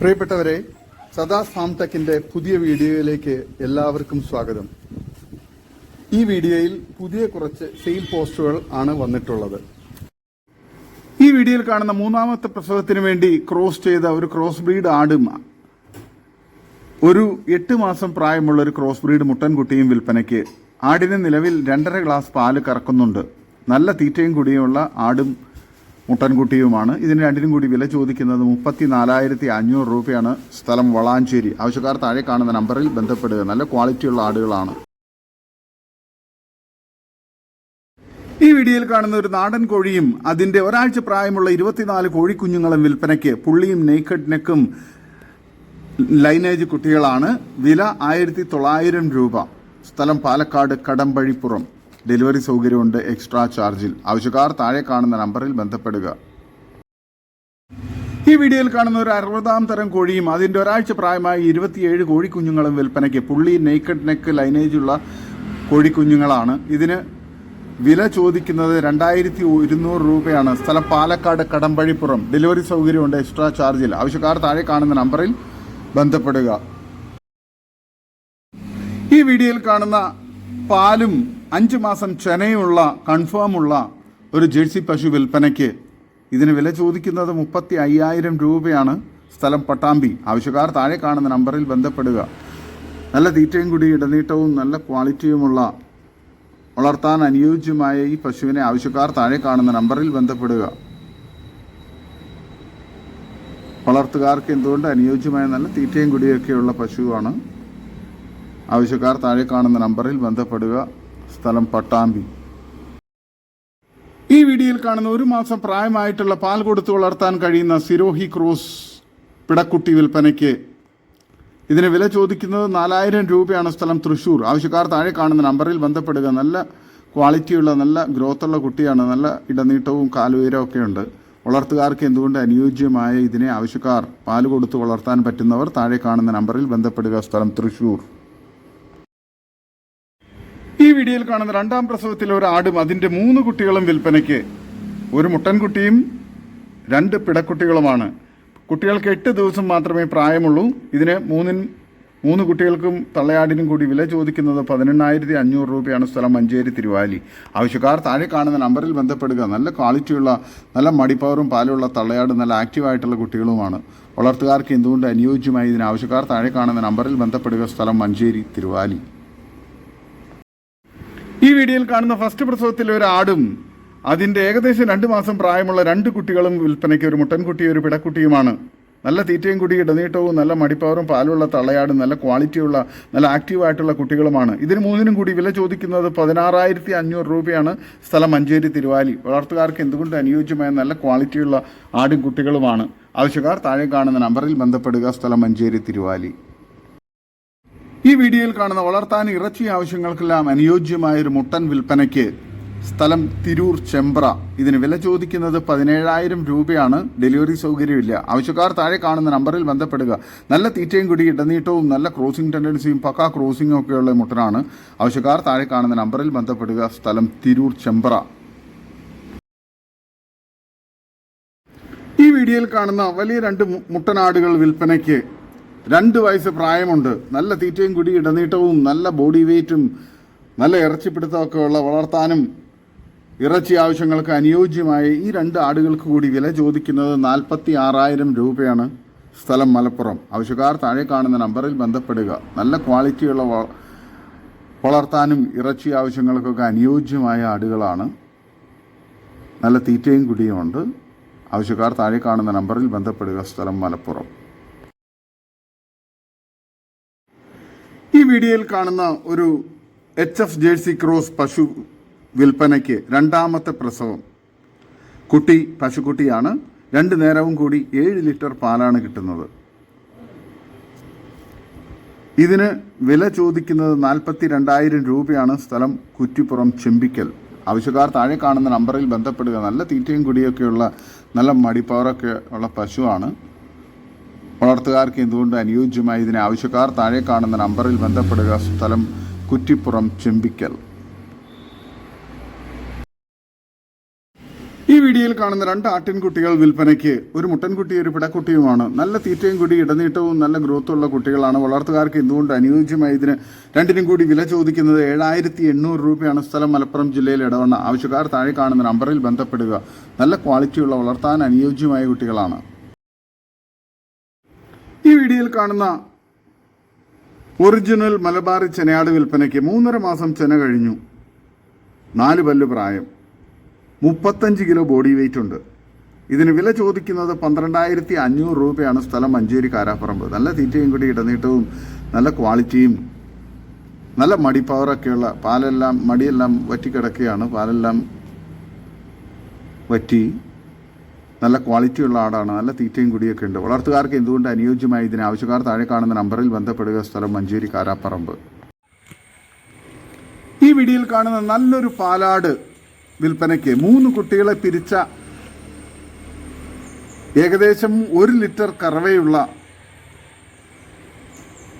പ്രിയപ്പെട്ടവരെ സദാ ഫാംടെക്കിന്റെ പുതിയ വീഡിയോയിലേക്ക് എല്ലാവർക്കും സ്വാഗതം. ഈ വീഡിയോയിൽ പുതിയ കുറച്ച് സെയിൽ പോസ്റ്റുകൾ ആണ് വന്നിട്ടുള്ളത്. ഈ വീഡിയോയിൽ കാണുന്ന മൂന്നാമത്തെ പ്രസവത്തിന് വേണ്ടി ക്രോസ് ചെയ്ത ഒരു ക്രോസ് ബ്രീഡ് ആടും ഒരു എട്ട് മാസം പ്രായമുള്ള ഒരു ക്രോസ് ബ്രീഡ് മുട്ടൻകുട്ടിയും വിൽപ്പനയ്ക്ക് ആടിന് നിലവിൽ രണ്ടര ഗ്ലാസ് പാൽ കറക്കുന്നുണ്ട്. നല്ല തീറ്റയും കൂടിയുള്ള ആടും മുട്ടൻകുട്ടിയുമാണ്. ഇതിന് രണ്ടിനും കൂടി വില ചോദിക്കുന്നത് മുപ്പത്തി നാലായിരത്തി അഞ്ഞൂറ് രൂപയാണ്. സ്ഥലം വളാഞ്ചേരി. ആവശ്യക്കാർ താഴെ കാണുന്ന നമ്പറിൽ ബന്ധപ്പെടുക. നല്ല ക്വാളിറ്റിയുള്ള ആടുകളാണ്. ഈ വീഡിയോയിൽ കാണുന്ന ഒരു നാടൻ കോഴിയും അതിന്റെ ഒരാഴ്ച പ്രായമുള്ള ഇരുപത്തിനാല് കോഴിക്കുഞ്ഞുങ്ങളും വിൽപ്പനയ്ക്ക് പുള്ളിയും നെയ്ക്കഡ് നെക്കും ലൈനേജ് കുട്ടികളാണ് വില ആയിരത്തി തൊള്ളായിരം രൂപ. സ്ഥലം പാലക്കാട് കടമ്പഴിപ്പുറം. ഡെലിവറി സൗകര്യമുണ്ട് എക്സ്ട്രാ ചാർജിൽ. ആവശ്യക്കാർ താഴെ കാണുന്ന നമ്പറിൽ ബന്ധപ്പെടുക. ഈ വീഡിയോയിൽ കാണുന്ന ഒരു അറുപതാം തരം കോഴിയും അതിന്റെ ഒരാഴ്ച പ്രായമായ ഇരുപത്തിയേഴ് കോഴിക്കുഞ്ഞുങ്ങളും വിൽപ്പനയ്ക്ക് പുള്ളി നെയ്ക്കഡ് നെക്ക് ലൈനേജുള്ള കോഴിക്കുഞ്ഞുങ്ങളാണ്. ഇതിന് വില ചോദിക്കുന്നത് രണ്ടായിരത്തി ഇരുന്നൂറ് രൂപയാണ്. സ്ഥലം പാലക്കാട് കടമ്പഴിപ്പുറം. ഡെലിവറി സൗകര്യമുണ്ട് എക്സ്ട്രാ ചാർജിൽ. ആവശ്യക്കാർ താഴെ കാണുന്ന നമ്പറിൽ ബന്ധപ്പെടുക. ഈ വീഡിയോയിൽ കാണുന്ന പാലും അഞ്ച് മാസം ചെനയുള്ള കൺഫേമുള്ള ഒരു ജേഴ്സി പശു വിൽപ്പനയ്ക്ക് ഇതിന് വില ചോദിക്കുന്നത് മുപ്പത്തി അയ്യായിരം രൂപയാണ്. സ്ഥലം പട്ടാമ്പി. ആവശ്യക്കാർ താഴെ കാണുന്ന നമ്പറിൽ ബന്ധപ്പെടുക. നല്ല തീറ്റയും കൂടി ഇടനീട്ടവും നല്ല ക്വാളിറ്റിയുമുള്ള വളർത്താൻ അനുയോജ്യമായ ഈ പശുവിനെ ആവശ്യക്കാർ താഴെ കാണുന്ന നമ്പറിൽ ബന്ധപ്പെടുക. വളർത്തുകാർക്ക് എന്തുകൊണ്ട് അനുയോജ്യമായ നല്ല തീറ്റയും കുടിയൊക്കെയുള്ള പശുവാണ്? ആവശ്യക്കാർ താഴെ കാണുന്ന നമ്പറിൽ ബന്ധപ്പെടുക. സ്ഥലം പട്ടാമ്പി. ഈ വീഡിയോയിൽ കാണുന്ന ഒരു മാസം പ്രായമായിട്ടുള്ള പാൽ കൊടുത്തു വളർത്താൻ കഴിയുന്ന സിരോഹി ക്രോസ് പിടക്കുട്ടി വിൽപ്പനയ്ക്ക്. ഇതിന് വില ചോദിക്കുന്നത് നാലായിരം രൂപയാണ് സ്ഥലം തൃശ്ശൂർ ആവശ്യക്കാർ താഴെ കാണുന്ന നമ്പറിൽ ബന്ധപ്പെടുക. നല്ല ക്വാളിറ്റിയുള്ള നല്ല ഗ്രോത്തുള്ള കുട്ടിയാണ്. നല്ല ഇടനീട്ടവും കാലുയരവും ഒക്കെ ഉണ്ട്. വളർത്തുകാർക്ക് എന്തുകൊണ്ട് അനുയോജ്യമായ ഇതിനെ ആവശ്യക്കാർ പാൽ കൊടുത്ത് വളർത്താൻ പറ്റുന്നവർ താഴെ കാണുന്ന നമ്പറിൽ ബന്ധപ്പെടുക. സ്ഥലം തൃശൂർ ഈ വീഡിയോയിൽ കാണുന്ന രണ്ടാം പ്രസവത്തിലെ ഒരു ആടും അതിന്റെ മൂന്ന് കുട്ടികളും വിൽപ്പനയ്ക്ക്. ഒരു മുട്ടൻകുട്ടിയും രണ്ട് പിടക്കുട്ടികളുമാണ്. കുട്ടികൾക്ക് എട്ട് ദിവസം മാത്രമേ പ്രായമുള്ളൂ. ഇതിന് മൂന്നിൻ മൂന്ന് കുട്ടികൾക്കും തള്ളയാടിനും കൂടി വില ചോദിക്കുന്നത് പതിനെണ്ണായിരത്തി അഞ്ഞൂറ് രൂപയാണ് സ്ഥലം മഞ്ചേരി തിരുവാലി. ആവശ്യക്കാർ താഴെ കാണുന്ന നമ്പറിൽ ബന്ധപ്പെടുക. നല്ല ക്വാളിറ്റിയുള്ള നല്ല മടിപ്പവറും പാലുള്ള തള്ളയാട് നല്ല ആക്റ്റീവായിട്ടുള്ള കുട്ടികളുമാണ്. വളർത്തുകാർക്ക് എന്തുകൊണ്ട് അനുയോജ്യമായി ഇതിന്? ആവശ്യക്കാർ താഴെ കാണുന്ന നമ്പറിൽ ബന്ധപ്പെടുക. സ്ഥലം മഞ്ചേരി തിരുവാലി. ഈ വീഡിയോയിൽ കാണുന്ന ഫസ്റ്റ് പ്രസവത്തിൽ ഒരു ആടും അതിന്റെ ഏകദേശം രണ്ട് മാസം പ്രായമുള്ള രണ്ട് കുട്ടികളും വിൽപ്പനയ്ക്ക് ഒരു മുട്ടൻകുട്ടിയും ഒരു പിടക്കുട്ടിയുമാണ്. നല്ല തീറ്റയും കുടി ഇടനീട്ടവും നല്ല മടിപ്പവറും പാലുള്ള തള്ളയാടും നല്ല ക്വാളിറ്റിയുള്ള നല്ല ആക്റ്റീവായിട്ടുള്ള കുട്ടികളുമാണ്. ഇതിന് മൂന്നിനും കൂടി വില ചോദിക്കുന്നത് പതിനാറായിരത്തി അഞ്ഞൂറ് രൂപയാണ് സ്ഥലം മഞ്ചേരി തിരുവാലി. വളർത്തുകാർക്ക് എന്തുകൊണ്ട് അനുയോജ്യമായ നല്ല ക്വാളിറ്റിയുള്ള ആടും കുട്ടികളുമാണ്? ആവശ്യക്കാർ താഴെ കാണുന്ന നമ്പറിൽ ബന്ധപ്പെടുക. സ്ഥലം മഞ്ചേരി തിരുവാലി. ഈ വീഡിയോയിൽ കാണുന്ന വളർത്താൻ ഇറച്ചി ആവശ്യങ്ങൾക്കെല്ലാം അനുയോജ്യമായ ഒരു മുട്ടൻ വിൽപ്പനയ്ക്ക് സ്ഥലം തിരൂർ ചെമ്പ്ര. ഇതിന് വില ചോദിക്കുന്നത് പതിനേഴായിരം രൂപയാണ്. ഡെലിവറി സൗകര്യമില്ല. ആവശ്യക്കാർ താഴെ കാണുന്ന നമ്പറിൽ ബന്ധപ്പെടുക. നല്ല തീറ്റയും കൂടി ഇടനീട്ടവും നല്ല ക്രോസിംഗ് ടെൻഡൻസിയും പക്കാ ക്രോസിംഗും ഒക്കെയുള്ള മുട്ടനാണ്. ആവശ്യക്കാർ താഴെ കാണുന്ന നമ്പറിൽ ബന്ധപ്പെടുക. സ്ഥലം തിരൂർ ചെമ്പ്ര. ഈ വീഡിയോയിൽ കാണുന്ന വലിയ രണ്ട് മുട്ടനാടുകൾ വിൽപ്പനയ്ക്ക് രണ്ട് വയസ്സ് പ്രായമുണ്ട്. നല്ല തീറ്റയും കുടി ഇടനീട്ടവും നല്ല ബോഡി വെയിറ്റും നല്ല ഇറച്ചിപ്പിടുത്തമൊക്കെ ഉള്ള വളർത്താനും ഇറച്ചി ആവശ്യങ്ങൾക്ക് അനുയോജ്യമായ ഈ രണ്ട് ആടുകൾക്ക് കൂടി വില ചോദിക്കുന്നത് നാൽപ്പത്തി ആറായിരം രൂപയാണ്. സ്ഥലം മലപ്പുറം. ആവശ്യക്കാർ താഴെ കാണുന്ന നമ്പറിൽ ബന്ധപ്പെടുക. നല്ല ക്വാളിറ്റിയുള്ള വളർത്താനും ഇറച്ചി ആവശ്യങ്ങൾക്കൊക്കെ അനുയോജ്യമായ ആടുകളാണ്. നല്ല തീറ്റയും കുടിയുമുണ്ട്. ആവശ്യക്കാർ താഴെ കാണുന്ന നമ്പറിൽ ബന്ധപ്പെടുക. സ്ഥലം മലപ്പുറം. ഈ വീഡിയോയിൽ കാണുന്ന ഒരു എച്ച് എഫ് ജേഴ്സി ക്രോസ് പശു വിൽപ്പനയ്ക്ക് രണ്ടാമത്തെ പ്രസവം. കുട്ടി പശുക്കുട്ടിയാണ്. രണ്ട് നേരവും കൂടി ഏഴ് ലിറ്റർ പാലാണ് കിട്ടുന്നത്. ഇതിന് വില ചോദിക്കുന്നത് നാൽപ്പത്തി രണ്ടായിരം രൂപയാണ്. സ്ഥലം കുറ്റിപ്പുറം ചെമ്പിക്കൽ. ആവശ്യക്കാർ താഴെ കാണുന്ന നമ്പറിൽ ബന്ധപ്പെടുക. നല്ല തീറ്റയും കുടിയൊക്കെയുള്ള നല്ല മടിപ്പവറൊക്കെ ഉള്ള പശുവാണ്. വളർത്തുകാർക്ക് എന്തുകൊണ്ട് അനുയോജ്യമായി ഇതിനെ ആവശ്യക്കാർ താഴെ കാണുന്ന നമ്പറിൽ ബന്ധപ്പെടുക. സ്ഥലം കുറ്റിപ്പുറം ചെമ്പിക്കൽ ഈ വീഡിയോയിൽ കാണുന്ന രണ്ട് ആട്ടിൻകുട്ടികൾ വിൽപ്പനയ്ക്ക്. ഒരു മുട്ടൻകുട്ടി ഒരു പിടക്കുട്ടിയുമാണ്. നല്ല തീറ്റയും കൂടി ഇടനീട്ടവും നല്ല ഗ്രോത്തുള്ള കുട്ടികളാണ്. വളർത്തുകാർക്ക് എന്തുകൊണ്ട് അനുയോജ്യമായി ഇതിന് രണ്ടിനും കൂടി വില ചോദിക്കുന്നത് ഏഴായിരത്തി എണ്ണൂറ് രൂപയാണ് സ്ഥലം മലപ്പുറം ജില്ലയിൽ ഇടവണ്ണ. ആവശ്യക്കാർ താഴെ കാണുന്ന നമ്പറിൽ ബന്ധപ്പെടുക. നല്ല ക്വാളിറ്റിയുള്ള വളർത്താൻ അനുയോജ്യമായ കുട്ടികളാണ്. ഈ വീഡിയോയിൽ കാണുന്ന ഒറിജിനൽ മലബാറി ചെനയാട് വിൽപ്പനയ്ക്ക് മൂന്നര മാസം ചെന കഴിഞ്ഞു. നാല് പല്ല് പ്രായം. മുപ്പത്തഞ്ച് കിലോ ബോഡി വെയിറ്റ് ഉണ്ട്. ഇതിന് വില ചോദിക്കുന്നത് പന്ത്രണ്ടായിരത്തി അഞ്ഞൂറ് രൂപയാണ് സ്ഥലം മഞ്ചേരി കാരാപ്പറമ്പ്. നല്ല തീറ്റയും കൂടി ഇടനീട്ടവും നല്ല ക്വാളിറ്റിയും നല്ല മടിപ്പവറൊക്കെയുള്ള പാലെല്ലാം മടിയെല്ലാം വറ്റിക്കിടക്കുകയാണ് പാലെല്ലാം വറ്റി നല്ല ക്വാളിറ്റിയുള്ള ആടാണ്. നല്ല തീറ്റയും കുടിയൊക്കെ ഉണ്ട്. വളർത്തുകാർക്ക് എന്തുകൊണ്ട് അനുയോജ്യമായി ഇതിന്? ആവശ്യക്കാർ താഴെ കാണുന്ന നമ്പറിൽ ബന്ധപ്പെടുക. സ്ഥലം മഞ്ചേരി കാരാപ്പറമ്പ്. ഈ വീഡിയോയിൽ കാണുന്ന നല്ലൊരു പാലാട് വിൽപ്പനയ്ക്ക് മൂന്ന് കുട്ടികളെ പിരിച്ച ഏകദേശം ഒരു ലിറ്റർ കറവയുള്ള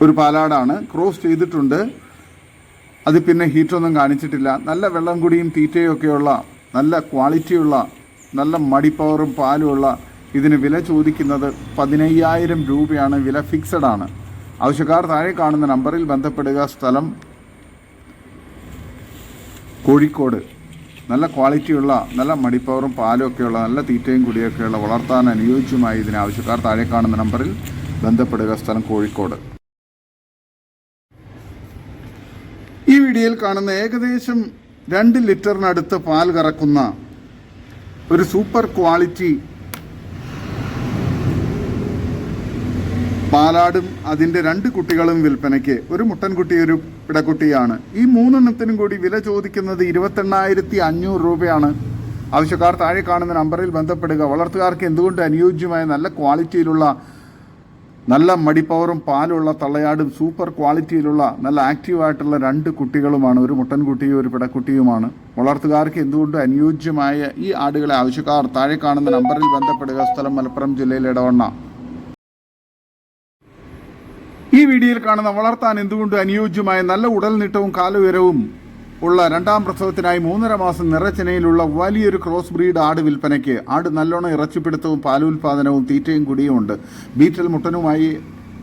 ഒരു പാലാടാണ് ക്രോസ് ചെയ്തിട്ടുണ്ട്. അത് പിന്നെ ഹീറ്റൊന്നും കാണിച്ചിട്ടില്ല. നല്ല വെള്ളം കുടിയും തീറ്റയും ഒക്കെയുള്ള നല്ല ക്വാളിറ്റിയുള്ള നല്ല മടിപ്പവറും പാലുമുള്ള ഇതിന് വില ചോദിക്കുന്നത് പതിനയ്യായിരം രൂപയാണ്. വില ഫിക്സഡ് ആണ്. ആവശ്യക്കാർ താഴെ കാണുന്ന നമ്പറിൽ ബന്ധപ്പെടുക. സ്ഥലം കോഴിക്കോട്. നല്ല ക്വാളിറ്റിയുള്ള നല്ല മടിപ്പവറും പാലും ഒക്കെയുള്ള നല്ല തീറ്റയും കുടിയൊക്കെയുള്ള വളർത്താൻ അനുയോജ്യമായി ഇതിനാവശ്യക്കാർ താഴെ കാണുന്ന നമ്പറിൽ ബന്ധപ്പെടുക സ്ഥലം കോഴിക്കോട്. ഈ വീഡിയോയിൽ കാണുന്ന ഏകദേശം രണ്ട് ലിറ്ററിനടുത്ത് പാൽ കറക്കുന്ന ഒരു സൂപ്പർ ക്വാളിറ്റി പാലാടും അതിന്റെ രണ്ട് കുട്ടികളും വിൽപ്പനയ്ക്ക് ഒരു മുട്ടൻകുട്ടി ഒരു പിടക്കുട്ടിയാണ്. ഈ മൂന്നെണ്ണത്തിനും കൂടി വില ചോദിക്കുന്നത് ഇരുപത്തെണ്ണായിരത്തി അഞ്ഞൂറ് രൂപയാണ്. ആവശ്യക്കാർ താഴെ കാണുന്ന നമ്പറിൽ ബന്ധപ്പെടുക. വളർത്തുകാർക്ക് എന്തുകൊണ്ട് അനുയോജ്യമായ നല്ല ക്വാളിറ്റിയിലുള്ള നല്ല മടിപ്പവറും പാലുള്ള തള്ളയാടും സൂപ്പർ ക്വാളിറ്റിയിലുള്ള നല്ല ആക്റ്റീവായിട്ടുള്ള രണ്ട് കുട്ടികളുമാണ്. ഒരു മുട്ടൻകുട്ടിയും ഒരു പിടക്കുട്ടിയുമാണ്. വളർത്തുകാർക്ക് എന്തുകൊണ്ട് അനുയോജ്യമായ ഈ ആടുകളെ ആവശ്യക്കാർ താഴെ കാണുന്ന നമ്പറിൽ ബന്ധപ്പെടുക. സ്ഥലം മലപ്പുറം ജില്ലയിലെ ഇടവണ്ണ ഈ വീഡിയോയിൽ കാണുന്ന വളർത്താൻ എന്തുകൊണ്ട് അനുയോജ്യമായ നല്ല ഉടൽനീട്ടവും കാലുയരവും ഉള്ള രണ്ടാം പ്രസവത്തിനായി മൂന്നര മാസം നിറച്ചനയിലുള്ള വലിയൊരു ക്രോസ് ബ്രീഡ് ആട് വിൽപ്പനയ്ക്ക് ആട് നല്ലോണം ഇറച്ചിപ്പിടുത്തവും പാലുൽപാദനവും തീറ്റയും കുടിയുമുണ്ട് ബീറ്റൽ മുട്ടനുമായി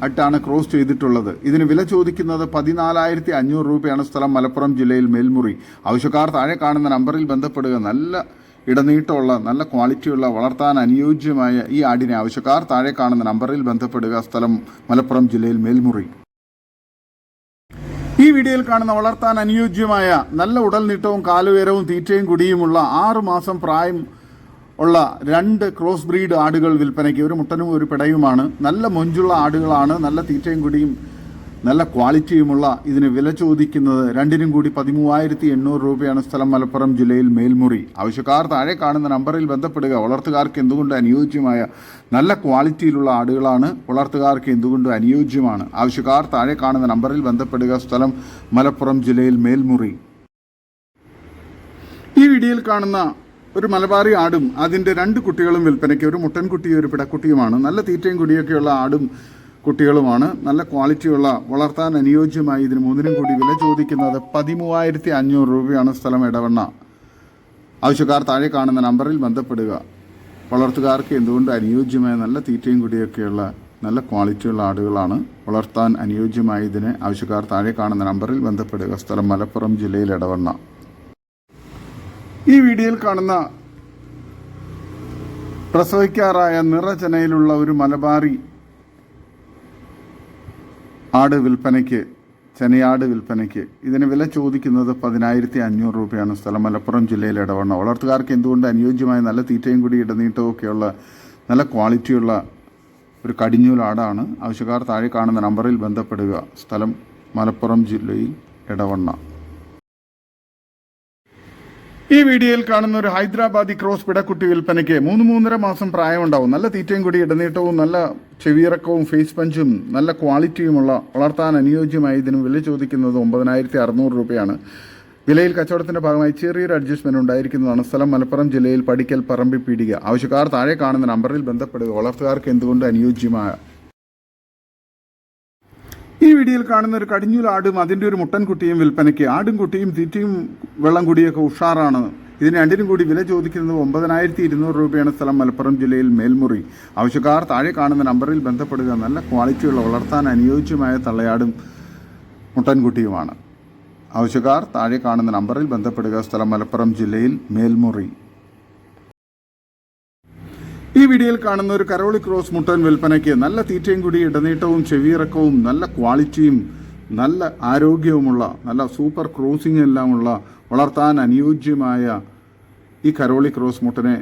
ആയിട്ടാണ് ക്രോസ് ചെയ്തിട്ടുള്ളത്. ഇതിന് വില ചോദിക്കുന്നത് പതിനാലായിരത്തി അഞ്ഞൂറ് രൂപയാണ് സ്ഥലം മലപ്പുറം ജില്ലയിൽ മേൽമുറി. ആവശ്യക്കാർ താഴെ കാണുന്ന നമ്പറിൽ ബന്ധപ്പെടുക. നല്ല ഇടനീട്ടമുള്ള നല്ല ക്വാളിറ്റിയുള്ള വളർത്താൻ അനുയോജ്യമായ ഈ ആടിനെ ആവശ്യക്കാർ താഴെ കാണുന്ന നമ്പറിൽ ബന്ധപ്പെടുക. സ്ഥലം മലപ്പുറം ജില്ലയിൽ മേൽമുറി. ഈ വീഡിയോയിൽ കാണുന്ന വളർത്താൻ അനുയോജ്യമായ നല്ല ഉടൽ നീട്ടവും കാലുയരവും തീറ്റയും കുടിയുമുള്ള ആറു മാസം പ്രായം ഉള്ള രണ്ട് ക്രോസ് ബ്രീഡ് ആടുകൾ വിൽപ്പനയ്ക്ക് ഒരു മുട്ടനും ഒരു പിടയുമാണ്. നല്ല മൊഞ്ചുള്ള ആടുകളാണ്. നല്ല തീറ്റയും കുടിയും നല്ല ക്വാളിറ്റിയുമുള്ള ഇതിന് വില ചോദിക്കുന്നത് രണ്ടിനും കൂടി പതിമൂവായിരത്തി എണ്ണൂറ് രൂപയാണ് സ്ഥലം മലപ്പുറം ജില്ലയിൽ മേൽമുറി. ആവശ്യക്കാർ താഴെ കാണുന്ന നമ്പറിൽ ബന്ധപ്പെടുക. വളർത്തുകാർക്ക് എന്തുകൊണ്ട് അനുയോജ്യമായ നല്ല ക്വാളിറ്റിയിലുള്ള ആടുകളാണ് വളർത്തുകാർക്ക് എന്തുകൊണ്ട് അനുയോജ്യമാണ്? ആവശ്യക്കാർ താഴെ കാണുന്ന നമ്പറിൽ ബന്ധപ്പെടുക. സ്ഥലം മലപ്പുറം ജില്ലയിൽ മേൽമുറി. ഈ വീഡിയോയിൽ കാണുന്ന ഒരു മലബാറി ആടും അതിന്റെ രണ്ട് കുട്ടികളും വിൽപ്പനയ്ക്ക് ഒരു മുട്ടൻകുട്ടിയും ഒരു പിടക്കുട്ടിയുമാണ്. നല്ല തീറ്റയും കുടിയൊക്കെയുള്ള ആടും കുട്ടികളുമാണ്. നല്ല ക്വാളിറ്റിയുള്ള വളർത്താൻ അനുയോജ്യമായി ഇതിന് മൂന്നിനും കൂടി വില ചോദിക്കുന്നത് പതിമൂവായിരത്തി അഞ്ഞൂറ് രൂപയാണ് സ്ഥലം ഇടവണ്ണ ആവശ്യക്കാർ താഴെ കാണുന്ന നമ്പറിൽ ബന്ധപ്പെടുക. വളർത്തുകാർക്ക് എന്തുകൊണ്ട് അനുയോജ്യമായ നല്ല തീറ്റയും കുടിയൊക്കെയുള്ള നല്ല ക്വാളിറ്റിയുള്ള ആടുകളാണ് വളർത്താൻ അനുയോജ്യമായ ഇതിന്? ആവശ്യക്കാർ താഴെ കാണുന്ന നമ്പറിൽ ബന്ധപ്പെടുക. സ്ഥലം മലപ്പുറം ജില്ലയിൽ ഇടവണ്ണ ഈ വീഡിയോയിൽ കാണുന്ന പ്രസവിക്കാറായ നിറചനയിലുള്ള ഒരു മലബാറി ആട് വിൽപ്പനയ്ക്ക് ചെനയാട് വിൽപ്പനയ്ക്ക് ഇതിന് വില ചോദിക്കുന്നത് പതിനായിരത്തി അഞ്ഞൂറ് രൂപയാണ് സ്ഥലം. മലപ്പുറം ജില്ലയിലെ ഇടവണ്ണ. വളർത്തുകാർക്ക് എന്തുകൊണ്ട് അനുയോജ്യമായ നല്ല തീറ്റയും കൂടി ഇടനീട്ടവും ഒക്കെയുള്ള നല്ല ക്വാളിറ്റിയുള്ള ഒരു കടിഞ്ഞൂലാടാണ് ആവശ്യക്കാർ താഴെ കാണുന്ന നമ്പറിൽ ബന്ധപ്പെടുക. സ്ഥലം മലപ്പുറം ജില്ലയിൽ ഇടവണ്ണ. ഈ വീഡിയോയിൽ കാണുന്ന ഒരു ഹൈദരാബാദി ക്രോസ് പിടക്കുട്ടി വിൽപ്പനയ്ക്ക് മൂന്ന് മൂന്നര മാസം പ്രായമുണ്ടാവും. നല്ല തീറ്റയും കൂടി ഇടനീട്ടവും നല്ല ചെവിയിറക്കവും ഫേസ് പഞ്ചും നല്ല ക്വാളിറ്റിയുമുള്ള വളർത്താൻ അനുയോജ്യമായ ഇതിന് വില ചോദിക്കുന്നത് ഒമ്പതിനായിരത്തി അറുന്നൂറ് രൂപയാണ്. വിലയിൽ കച്ചവടത്തിന്റെ ഭാഗമായി ചെറിയൊരു അഡ്ജസ്റ്റ്മെന്റ് ഉണ്ടായിരിക്കുന്നതാണ്. സ്ഥലം മലപ്പുറം ജില്ലയിൽ പടിക്കൽ പറമ്പി പീടിക. ആവശ്യക്കാർ താഴെ കാണുന്ന നമ്പറിൽ ബന്ധപ്പെടുക. വളർത്തുകാർക്ക് എന്തുകൊണ്ട് അനുയോജ്യമായ ഈ വീഡിയോയിൽ കാണുന്ന ഒരു കടിഞ്ഞൂൽ ആടും അതിന്റെ ഒരു മുട്ടൻകുട്ടിയും വിൽപ്പനയ്ക്ക്. ആടും കുട്ടിയും തീറ്റയും വെള്ളം കുടിയൊക്കെ ഉഷാറാണ്. ഇതിന് രണ്ടിനും കൂടി വില ചോദിക്കുന്നത് ഒമ്പതിനായിരത്തി ഇരുന്നൂറ് രൂപയാണ് സ്ഥലം മലപ്പുറം ജില്ലയിൽ മേൽമുറി. ആവശ്യക്കാർ താഴെ കാണുന്ന നമ്പറിൽ ബന്ധപ്പെടുക. നല്ല ക്വാളിറ്റിയുള്ള വളർത്താൻ അനുയോജ്യമായ തള്ളയാടും മുട്ടൻകുട്ടിയുമാണ് ആവശ്യക്കാർ താഴെ കാണുന്ന നമ്പറിൽ ബന്ധപ്പെടുക. സ്ഥലം മലപ്പുറം ജില്ലയിൽ മേൽമുറി. ഈ വീഡിയോയിൽ കാണുന്ന ഒരു കരോളി ക്രോസ് മുട്ടൻ വിൽപ്പനയ്ക്ക് നല്ല തീറ്റയും കൂടി ഇടനീട്ടവും ചെവിയിറക്കവും നല്ല ക്വാളിറ്റിയും നല്ല ആരോഗ്യവുമുള്ള നല്ല സൂപ്പർ ക്രോസിംഗ് എല്ലാമുള്ള വളർത്താൻ അനുയോജ്യമായ ഈ കരോളി ക്രോസ് മുട്ടനെ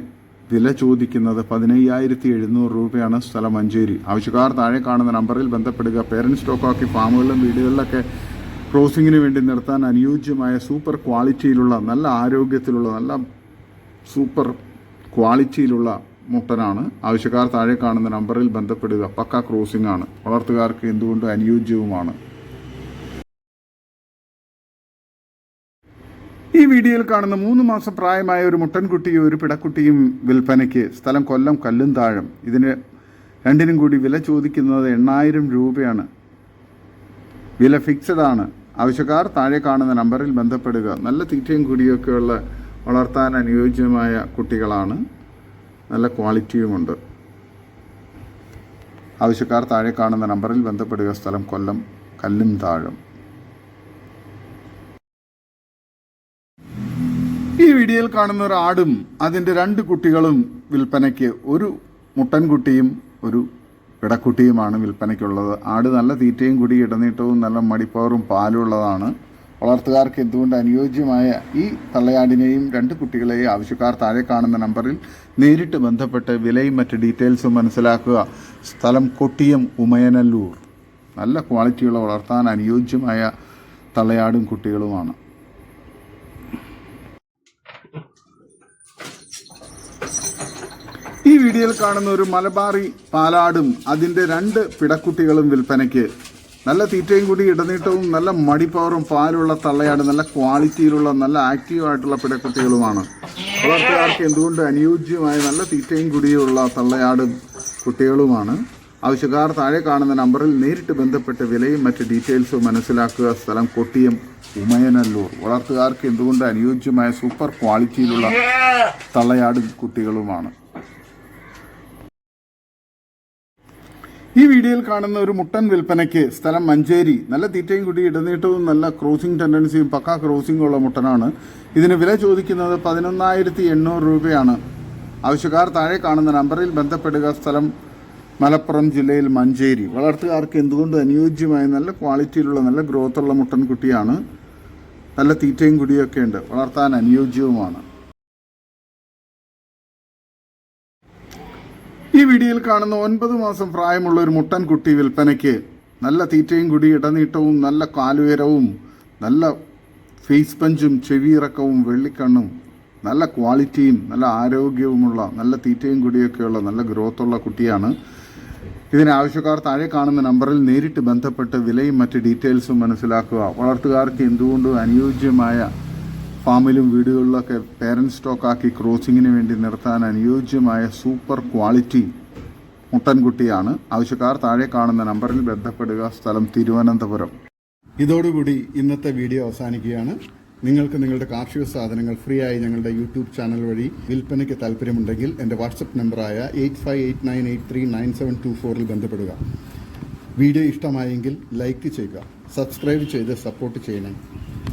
വില ചോദിക്കുന്നത് പതിനയ്യായിരത്തി എഴുന്നൂറ് രൂപയാണ് സ്ഥലം മഞ്ചേരി. ആവശ്യക്കാർ താഴെ കാണുന്ന നമ്പറിൽ ബന്ധപ്പെടുക. പേരന്റ് സ്റ്റോക്കാക്കി ഫാമുകളിലും വീടുകളിലൊക്കെ ക്രോസിങ്ങിന് വേണ്ടി നിർത്താൻ അനുയോജ്യമായ സൂപ്പർ ക്വാളിറ്റിയിലുള്ള നല്ല ആരോഗ്യത്തിലുള്ള നല്ല സൂപ്പർ ക്വാളിറ്റിയിലുള്ള മുട്ടനാണ്. ആവശ്യക്കാർ താഴെ കാണുന്ന നമ്പറിൽ ബന്ധപ്പെടുക. പക്ക ക്രോസിംഗ് ആണ്. വളർത്തുകാർക്ക് എന്തുകൊണ്ടും അനുയോജ്യവുമാണ്. ഈ വീഡിയോയിൽ കാണുന്ന മൂന്ന് മാസം പ്രായമായ ഒരു മുട്ടൻകുട്ടിയും ഒരു പിടക്കുട്ടിയും വിൽപ്പനയ്ക്ക് സ്ഥലം കൊല്ലം കല്ലും താഴം. ഇതിന് രണ്ടിനും കൂടി വില ചോദിക്കുന്നത് എണ്ണായിരം രൂപയാണ്. വില ഫിക്സഡ് ആണ്. ആവശ്യക്കാർ താഴെ കാണുന്ന നമ്പറിൽ ബന്ധപ്പെടുക. നല്ല തീറ്റയും കുടിയൊക്കെയുള്ള വളർത്താൻ അനുയോജ്യമായ കുട്ടികളാണ്. നല്ല ക്വാളിറ്റിയുമുണ്ട് ആവശ്യക്കാർ താഴെ കാണുന്ന നമ്പറിൽ ബന്ധപ്പെടുക. സ്ഥലം കൊല്ലം കല്ലും താഴം. ഈ വീഡിയോയിൽ കാണുന്ന ഒരു ആടും അതിന്റെ രണ്ട് കുട്ടികളും വിൽപ്പനയ്ക്ക് ഒരു മുട്ടൻകുട്ടിയും ഒരു പിടക്കുട്ടിയുമാണ് വിൽപ്പനയ്ക്കുള്ളത്. ആട് നല്ല തീറ്റയും കൂടി ഇടനീട്ടവും നല്ല മടിപ്പവറും പാലും ഉള്ളതാണ്. വളർത്തുകാർക്ക് എന്തുകൊണ്ട് അനുയോജ്യമായ ഈ തള്ളയാടിനെയും രണ്ട് കുട്ടികളെയും ആവശ്യക്കാർ താഴെ കാണുന്ന നമ്പറിൽ നേരിട്ട് ബന്ധപ്പെട്ട് വിലയും മറ്റ് ഡീറ്റെയിൽസും മനസ്സിലാക്കുക. സ്ഥലം കൊട്ടിയം ഉമയനല്ലൂർ. നല്ല ക്വാളിറ്റിയുള്ള വളർത്താൻ അനുയോജ്യമായ തള്ളയാടും കുട്ടികളുമാണ്. ഈ വീഡിയോയിൽ കാണുന്ന ഒരു മലബാറി പാലാടും അതിന്റെ രണ്ട് പിടക്കുട്ടികളും വിൽപ്പനയ്ക്ക് നല്ല തീറ്റയും കൂടി ഇടനീട്ടവും നല്ല മടിപ്പവറും പാലുള്ള തള്ളയാട് നല്ല ക്വാളിറ്റിയിലുള്ള നല്ല ആക്റ്റീവ് ആയിട്ടുള്ള പിടക്കുട്ടികളുമാണ്. വളർത്തുകാർക്ക് എന്തുകൊണ്ട് അനുയോജ്യമായ നല്ല തീറ്റയും കൂടിയുള്ള തള്ളയാടും കുട്ടികളുമാണ്? ആവശ്യക്കാർ താഴെ കാണുന്ന നമ്പറിൽ നേരിട്ട് ബന്ധപ്പെട്ട് വിലയും മറ്റ് ഡീറ്റെയിൽസും മനസ്സിലാക്കുക. സ്ഥലം കൊട്ടിയം ഉമയനല്ലൂർ. വളർത്തുകാർക്ക് എന്തുകൊണ്ട് അനുയോജ്യമായ സൂപ്പർ ക്വാളിറ്റിയിലുള്ള തള്ളയാടും കുട്ടികളുമാണ്? ഈ വീഡിയോയിൽ കാണുന്ന ഒരു മുട്ടൻ വിൽപ്പനയ്ക്ക് സ്ഥലം മഞ്ചേരി. നല്ല തീറ്റയും കുട്ടി ഇടനീട്ടവും നല്ല ക്രോസിംഗ് ടെൻഡൻസിയും പക്ക ക്രോസിംഗ് ഉള്ള മുട്ടനാണ്. ഇതിന് വില ചോദിക്കുന്നത് പതിനൊന്നായിരത്തി എണ്ണൂറ് രൂപയാണ്. ആവശ്യക്കാർ താഴെ കാണുന്ന നമ്പറിൽ ബന്ധപ്പെടുക. സ്ഥലം മലപ്പുറം ജില്ലയിൽ മഞ്ചേരി. വളർത്തുകാർക്ക് എന്തുകൊണ്ട് അനുയോജ്യമായ നല്ല ക്വാളിറ്റിയിലുള്ള നല്ല ഗ്രോത്തുള്ള മുട്ടൻകുട്ടിയാണ് നല്ല തീറ്റയും കുടിയൊക്കെ ഉണ്ട്. വളർത്താൻ അനുയോജ്യവുമാണ്. വീഡിയോയിൽ കാണുന്ന ഒൻപത് മാസം പ്രായമുള്ള ഒരു മുട്ടൻ കുട്ടി വിൽപ്പനയ്ക്ക് നല്ല തീറ്റയും കുടി ഇടനീട്ടവും നല്ല കാലുയരവും നല്ല ഫേസ് പഞ്ചും ചെവിയിറക്കവും വെള്ളിക്കണ്ണും നല്ല ക്വാളിറ്റിയും നല്ല ആരോഗ്യവുമുള്ള നല്ല തീറ്റയും കുടിയൊക്കെയുള്ള നല്ല ഗ്രോത്തുള്ള കുട്ടിയാണ്. ഇതിന് ആവശ്യക്കാർ താഴെ കാണുന്ന നമ്പറിൽ നേരിട്ട് ബന്ധപ്പെട്ട് വിലയും മറ്റ് ഡീറ്റെയിൽസും മനസ്സിലാക്കുക. വളർത്തുകാർക്ക് എന്തുകൊണ്ടും അനുയോജ്യമായ ഫാമിലും വീടുകളിലൊക്കെ പേരന്റ് സ്റ്റോക്കാക്കി ക്രോസിങ്ങിന് വേണ്ടി നിർത്താൻ അനുയോജ്യമായ സൂപ്പർ ക്വാളിറ്റി മുട്ടൻകുട്ടിയാണ്. ആവശ്യക്കാർ താഴെ കാണുന്ന നമ്പറിൽ ബന്ധപ്പെടുക. സ്ഥലം തിരുവനന്തപുരം. ഇതോടുകൂടി ഇന്നത്തെ വീഡിയോ അവസാനിക്കുകയാണ്. നിങ്ങൾക്ക് നിങ്ങളുടെ കാർഷിക സാധനങ്ങൾ ഫ്രീ ആയി ഞങ്ങളുടെ യൂട്യൂബ് ചാനൽ വഴി വിൽപ്പനയ്ക്ക് താല്പര്യമുണ്ടെങ്കിൽ എന്റെ വാട്സപ്പ് നമ്പറായ eight five eight nine eight three nine seven two ഫോറിൽ ബന്ധപ്പെടുക. വീഡിയോ ഇഷ്ടമായെങ്കിൽ ലൈക്ക് ചെയ്യുക. സബ്സ്ക്രൈബ് ചെയ്ത് സപ്പോർട്ട് ചെയ്യണം.